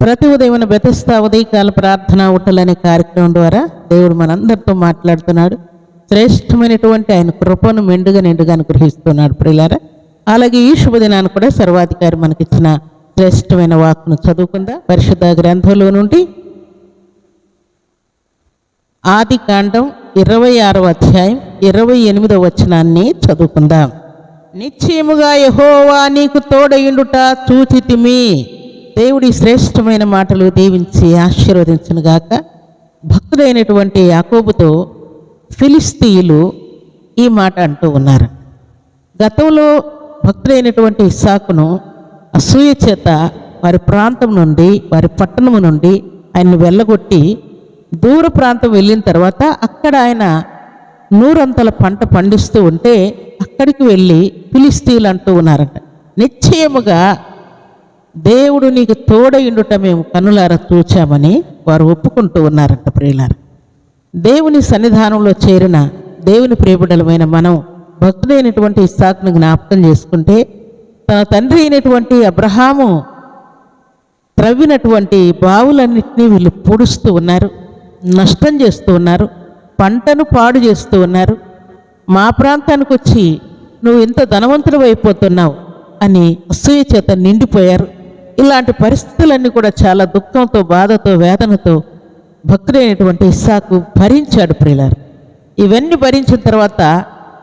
ప్రతి ఉదయం బెతస్తా ఉదయకాల ప్రార్థన ఉట్టలనే కార్యక్రమం ద్వారా దేవుడు మనందరితో మాట్లాడుతున్నాడు. శ్రేష్టమైనటువంటి ఆయన కృపను మెండుగా నిండుగా అనుగ్రహిస్తున్నాడు ప్రియులారా. అలాగే ఈ శుభదినాన్ని కూడా సర్వాధికారి మనకిచ్చిన శ్రేష్టమైన వాక్ను చదువుకుందా. పరిశుద్ధ గ్రంథంలో నుండి ఆది కాండం ఇరవై ఆరవ అధ్యాయం ఇరవై ఎనిమిదవ వచనాన్ని చదువుకుందాం. నిశ్చయముగా యహోవా నీకు తోడయుండుట చూచితిమి. దేవుడి శ్రేష్టమైన మాటలు దీవించి ఆశీర్వదించునుగాక భక్తుడైనటువంటి యాకోబుతో ఫిలిస్తీయులు ఈ మాట అంటూ ఉన్నారు. గతంలో భక్తుడైనటువంటి ఇస్సాకును అసూయ చేత వారి ప్రాంతం నుండి వారి పట్టణము నుండి ఆయన్ని వెళ్ళగొట్టి దూర ప్రాంతం వెళ్ళిన తర్వాత అక్కడ ఆయన నూరంతల పంట పండిస్తూ ఉంటే అక్కడికి వెళ్ళి ఫిలిస్తీయులు అంటూ ఉన్నారంట. నిశ్చయముగా దేవుడు నీకు తోడయుండుట మేము కనులారా చూచామని వారు ఒప్పుకుంటూ ఉన్నారంట ప్రియులారు. దేవుని సన్నిధానంలో చేరిన దేవుని ప్రియబిడలమైన మనం భక్తుడైనటువంటి ఇస్సాక్ను జ్ఞాపకం చేసుకుంటే తన తండ్రి అయినటువంటి అబ్రహాము త్రవ్వినటువంటి బావులన్నింటినీ వీళ్ళు పూడుస్తూ ఉన్నారు నష్టం చేస్తూ ఉన్నారు పంటను పాడు చేస్తూ ఉన్నారు. మా ప్రాంతానికి వచ్చి నువ్వు ఇంత ధనవంతుడు అయిపోతున్నావు అని అసూయ చేత నిండిపోయారు. ఇలాంటి పరిస్థితులన్నీ కూడా చాలా దుఃఖంతో బాధతో వేదనతో భక్తుడైనటువంటి ఇస్సాకు భరించాడు ప్రియులారు. ఇవన్నీ భరించిన తర్వాత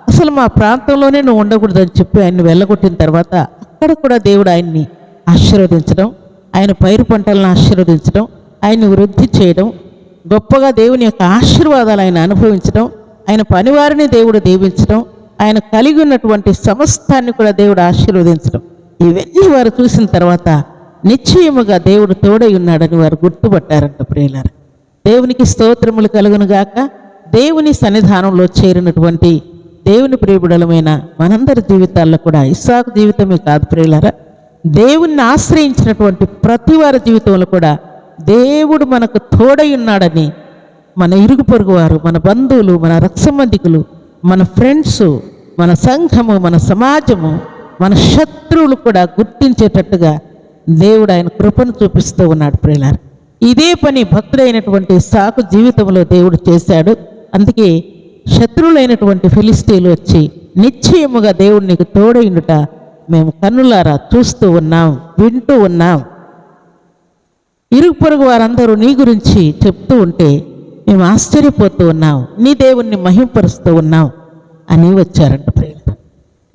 అసలు మా ప్రాంతంలోనే నువ్వు ఉండకూడదని చెప్పి ఆయన్ని వెళ్ళగొట్టిన తర్వాత అక్కడ కూడా దేవుడు ఆయన్ని ఆశీర్వదించడం ఆయన పైరు పంటలను ఆశీర్వదించడం ఆయన్ని వృద్ధి చేయడం గొప్పగా దేవుని యొక్క ఆశీర్వాదాలు ఆయన అనుభవించడం ఆయన పనివారిని దేవుడు దీవించడం ఆయన కలిగి ఉన్నటువంటి సమస్తాన్ని కూడా దేవుడు ఆశీర్వదించడం. ఇవన్నీ వారు చూసిన తర్వాత నిశ్చయముగా దేవుడు తోడై ఉన్నాడని వారు గుర్తుపట్టారంట ప్రియులారు. దేవునికి స్తోత్రములు కలుగునుగాక దేవుని సన్నిధానంలో చేరినటువంటి దేవుని ప్రియబుడలమైన మనందరి జీవితాల్లో కూడా ఇస్సాకు జీవితమే కాదు ప్రియులారా. దేవుణ్ణి ఆశ్రయించినటువంటి ప్రతి వారి జీవితంలో కూడా దేవుడు మనకు తోడై ఉన్నాడని మన ఇరుగు పొరుగు వారు మన బంధువులు మన రక్సమందికులు మన ఫ్రెండ్స్ మన సంఘము మన సమాజము మన శత్రువులు కూడా గుర్తించేటట్టుగా దేవుడు ఆయన కృపను చూపిస్తూ ఉన్నాడు ప్రియులారు. ఇదే పని భక్తుడైనటువంటి సాకు జీవితంలో దేవుడు చేశాడు. అందుకే శత్రువులైనటువంటి ఫిలిస్తీన్లు వచ్చి నిశ్చయముగా దేవుడు నీకు తోడైండుట మేము కన్నులారా చూస్తూ ఉన్నాం వింటూ ఉన్నాం. ఇరుగు పొరుగు వారందరూ నీ గురించి చెప్తూ ఉంటే మేము ఆశ్చర్యపోతూ ఉన్నాం నీ దేవుణ్ణి మహింపరుస్తూ ఉన్నాం అని వచ్చారంట ప్రియులు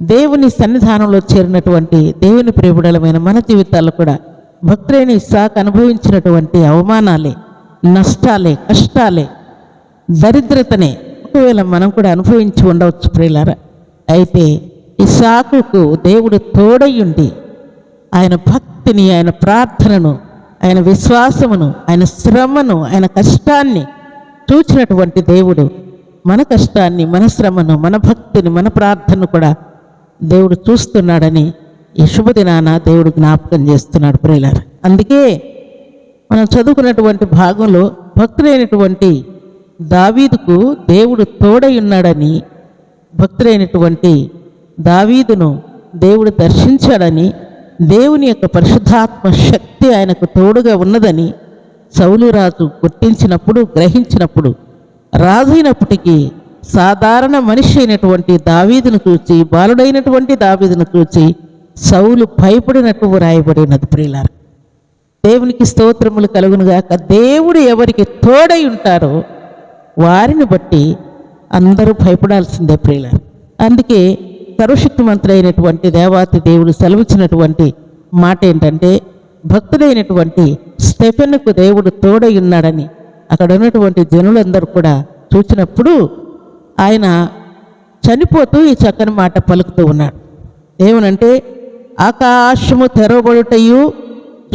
దేవుని సన్నిధానంలో చేరినటువంటి దేవుని ప్రేమిడలమైన మన జీవితాల్లో కూడా భక్తులైన ఇస్సాకు అనుభవించినటువంటి అవమానాలే నష్టాలే కష్టాలే దరిద్రతనే ఒకవేళ మనం కూడా అనుభవించి ఉండవచ్చు ప్రియులారా. అయితే ఇస్సాకుకు దేవుడు తోడయ్యుండి ఆయన భక్తిని ఆయన ప్రార్థనను ఆయన విశ్వాసమును ఆయన శ్రమను ఆయన కష్టాన్ని చూచినటువంటి దేవుడు మన కష్టాన్ని మన శ్రమను మన భక్తిని మన ప్రార్థనను కూడా దేవుడు చూస్తున్నాడని ఈ శుభదినాన దేవుడు జ్ఞాపకం చేస్తున్నాడు ప్రియులారు. అందుకే మనం చదువుకున్నటువంటి భాగంలో భక్తులైనటువంటి దావీదుకు దేవుడు తోడై ఉన్నాడని భక్తులైనటువంటి దావీదును దేవుడు దర్శించాడని దేవుని యొక్క పరిశుద్ధాత్మ శక్తి ఆయనకు తోడుగా ఉన్నదని సౌలురాజు గుర్తించినప్పుడు గ్రహించినప్పుడు రాజైనప్పటికీ సాధారణ మనిషి అయినటువంటి దావీదును చూచి బాలుడైనటువంటి దావీదును చూచి సౌలు భయపడినట్టు వ్రాయబడినది ప్రియులార. దేవునికి స్తోత్రములు కలుగునుగాక దేవుడు ఎవరికి తోడై ఉంటారో వారిని బట్టి అందరూ భయపడాల్సిందే ప్రియులార. అందుకే సర్వశక్తిమంతుడు అయినటువంటి దేవాతి దేవుడు సెలవిచ్చినటువంటి మాట ఏంటంటే భక్తుడైనటువంటి స్టెఫెన్కు దేవుడు తోడై ఉన్నాడని అక్కడ ఉన్నటువంటి జనులందరూ కూడా చూసినప్పుడు ఆయన చనిపోతూ ఈ చక్కని మాట పలుకుతూ ఉన్నాడు. ఏమనంటే ఆకాశము తెరవబడుటయు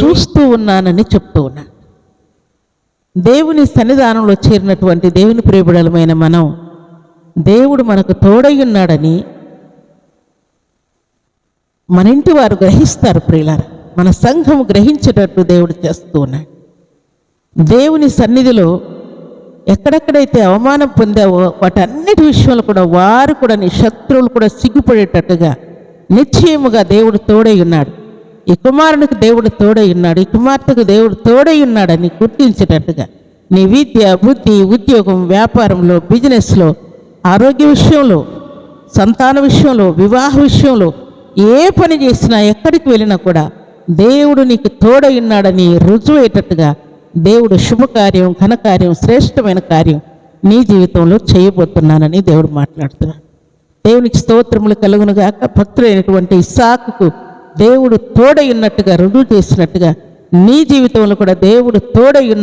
చూస్తూ ఉన్నానని చెప్తూ ఉన్నాడు. దేవుని సన్నిధానంలో చేరినటువంటి దేవుని ప్రియబిడలమైన మనం దేవుడు మనకు తోడై ఉన్నాడని మన ఇంటి వారు గ్రహిస్తారు ప్రియులార. మన సంఘం గ్రహించేటట్టు దేవుడు చేస్తూ ఉన్నాడు. దేవుని సన్నిధిలో ఎక్కడెక్కడైతే అవమానం పొందావో వాటన్నిటి విషయంలో కూడా వారు కూడా నీ శత్రువులు కూడా సిగ్గుపడేటట్టుగా నిశ్చయముగా దేవుడు తోడై ఉన్నాడు. ఈ కుమారునికి దేవుడు తోడై ఉన్నాడు ఈ కుమార్తెకు దేవుడు తోడై ఉన్నాడని గుర్తించేటట్టుగా నీ విద్య బుద్ధి ఉద్యోగం వ్యాపారంలో బిజినెస్లో ఆరోగ్య విషయంలో సంతాన విషయంలో వివాహ విషయంలో ఏ పని చేసినా ఎక్కడికి వెళ్ళినా కూడా దేవుడు నీకు తోడై ఉన్నాడని రుజువయ్యేటట్టుగా దేవుడు శుభకార్యం ఘనకార్యం శ్రేష్టమైన కార్యం నీ జీవితంలో చేయబోతున్నానని దేవుడు మాట్లాడుతున్నాడు దేవునికి స్తోత్రములు కలుగునుగాక భక్తులైనటువంటి భక్తుడైనటువంటి దేవుడు తోడై రుజువు చేసినట్టుగా నీ జీవితంలో కూడా దేవుడు తోడై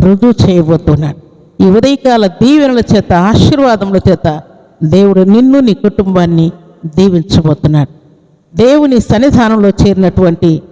రుజువు చేయబోతున్నాడు. ఈ ఉదయకాల దీవెనల చేత ఆశీర్వాదముల చేత దేవుడు నిన్ను నీ కుటుంబాన్ని దీవించబోతున్నాడు. దేవుని సన్నిధానంలో చేరినటువంటి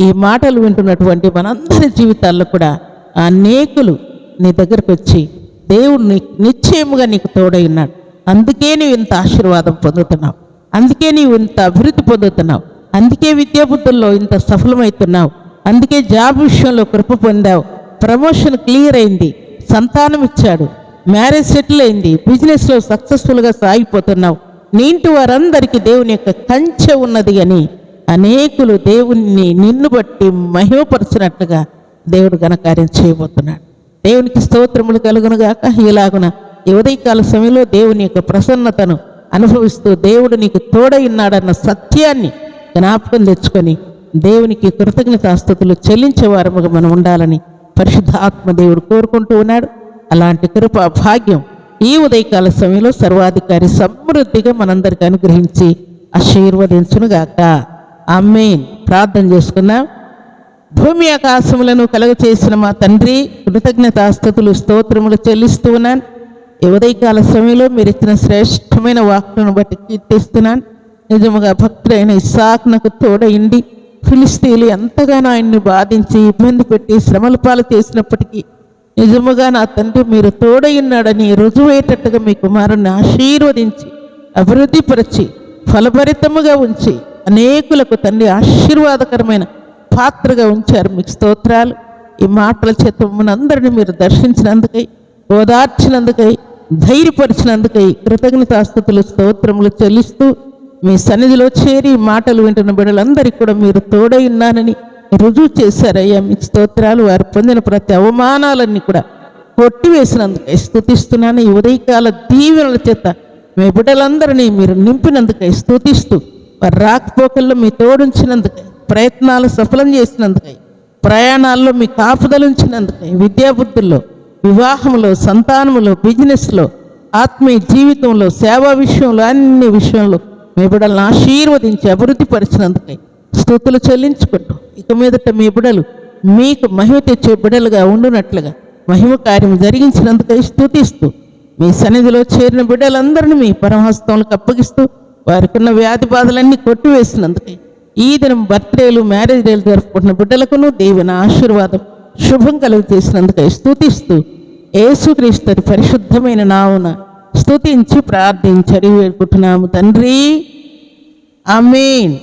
ఈ మాటలు వింటున్నటువంటి మనందరి జీవితాల్లో కూడా అనేకులు నీ దగ్గరకు వచ్చి దేవుడు నిశ్చయముగా నీకు తోడై ఉన్నాడు. అందుకే నీవు ఇంత ఆశీర్వాదం పొందుతున్నావు. అందుకే నీవు ఇంత అభివృద్ధి పొందుతున్నావు. అందుకే విద్యాబుద్ధుల్లో ఇంత సఫలమవుతున్నావు అందుకే జాబ్ విషయంలో కృప పొందావు. ప్రమోషన్ క్లియర్ అయింది. సంతానం ఇచ్చాడు. మ్యారేజ్ సెటిల్ అయింది. బిజినెస్లో సక్సెస్ఫుల్గా సాగిపోతున్నావు. నీ ఇంటి వారందరికీ దేవుని యొక్క కంచె ఉన్నది అని అనేకులు దేవుణ్ణి నిన్ను బట్టి మహిమపరచినట్లుగా దేవుడు ఘనకార్యం చేయబోతున్నాడు. దేవునికి స్తోత్రములు కలుగునుగాక ఇలాగున ఈ ఉదయకాల సమయంలో దేవుని యొక్క ప్రసన్నతను అనుభవిస్తూ దేవుడు నీకు తోడై ఉన్నాడన్న సత్యాన్ని జ్ఞాపకం తెచ్చుకొని దేవునికి కృతజ్ఞతాస్థుతులు చెల్లించే వారముగా మనం ఉండాలని పరిశుద్ధాత్మ దేవుడు కోరుకుంటూ ఉన్నాడు. అలాంటి కృప భాగ్యం ఈ ఉదయకాల సమయంలో సర్వాధికారి సమృద్ధిగా మనందరికీ అనుగ్రహించి ఆశీర్వదించునుగాక అమ్మేన్ ప్రార్థన చేసుకుందాం. భూమి ఆకాశములను కలుగ చేసిన మా తండ్రి కృతజ్ఞతాస్థుతులు స్తోత్రములు చెల్లిస్తూ ఉన్నాను. ఉదయకాల సమయంలో మీరు ఇచ్చిన శ్రేష్టమైన వాక్కులను బట్టి కీర్తిస్తున్నాను. నిజముగా భక్తుడైన ఇస్సాక్ నాకు తోడయింది ఫిలిస్తీన్లు ఎంతగానో ఆయన్ని బాధించి ఇబ్బంది పెట్టి శ్రమల పాలు చేసినప్పటికీ నిజముగా నా తండ్రి మీరు తోడయున్నాడని రుజువయ్యేటట్టుగా మీ కుమారుణ్ణి ఆశీర్వదించి అభివృద్ధిపరిచి ఫలభరితముగా ఉంచి అనేకులకు తండ్రి ఆశీర్వాదకరమైన పాత్రగా ఉంచారు మీకు స్తోత్రాలు. ఈ మాటల చేత మనందరినీ మీరు దర్శించినందుకై ఓదార్చినందుకై ధైర్యపరిచినందుకై కృతజ్ఞతాస్థుతులు స్తోత్రములు చెల్లిస్తూ మీ సన్నిధిలో చేరి మాటలు వింటున్న బిడ్డలందరికీ కూడా మీరు తోడై ఉన్నానని రుజువు చేశారయ్యా మీ స్తోత్రాలు. వారు పొందిన ప్రతి అవమానాలన్నీ కూడా కొట్టివేసినందుకై స్థుతిస్తున్నాను. ఈ ఉదయకాల దీవెనల చేత మీ బిడ్డలందరినీ మీరు నింపినందుకై స్థుతిస్తూ వారి రాకపోకల్లో మీ తోడుంచినందుకై ప్రయత్నాలు సఫలం చేసినందుకై ప్రయాణాల్లో మీ కాపుదలుంచినందుకై విద్యాబుద్ధుల్లో వివాహంలో సంతానములో బిజినెస్లో ఆత్మీయ జీవితంలో సేవా విషయంలో అన్ని విషయంలో మీ బిడ్డలను ఆశీర్వదించి అభివృద్ధి పరిచినందుకై స్థుతులు చెల్లించుకుంటూ ఇక మీదట మీ బిడలు మీకు మహిమ తెచ్చే బిడలుగా ఉండునట్లుగా మహిమ కార్యం జరిగించినందుకై స్థుతిస్తూ మీ సన్నిధిలో చేరిన బిడ్డలందరినీ మీ పరమహస్తంలకు అప్పగిస్తూ వారికి ఉన్న వ్యాధి బాధలన్నీ కొట్టివేసినందుకే ఈ దినం బర్త్డేలు మ్యారేజ్ డేలు జరుపుకుంటున్న బిడ్డలకును దేవుని ఆశీర్వాదం శుభం కలుగు చేసినందుకై స్థుతిస్తూ యేసుక్రీస్తు పరిశుద్ధమైన నావున స్థుతించి ప్రార్థించి అడిగి వేడుకుంటున్నాము తండ్రి. అమీన్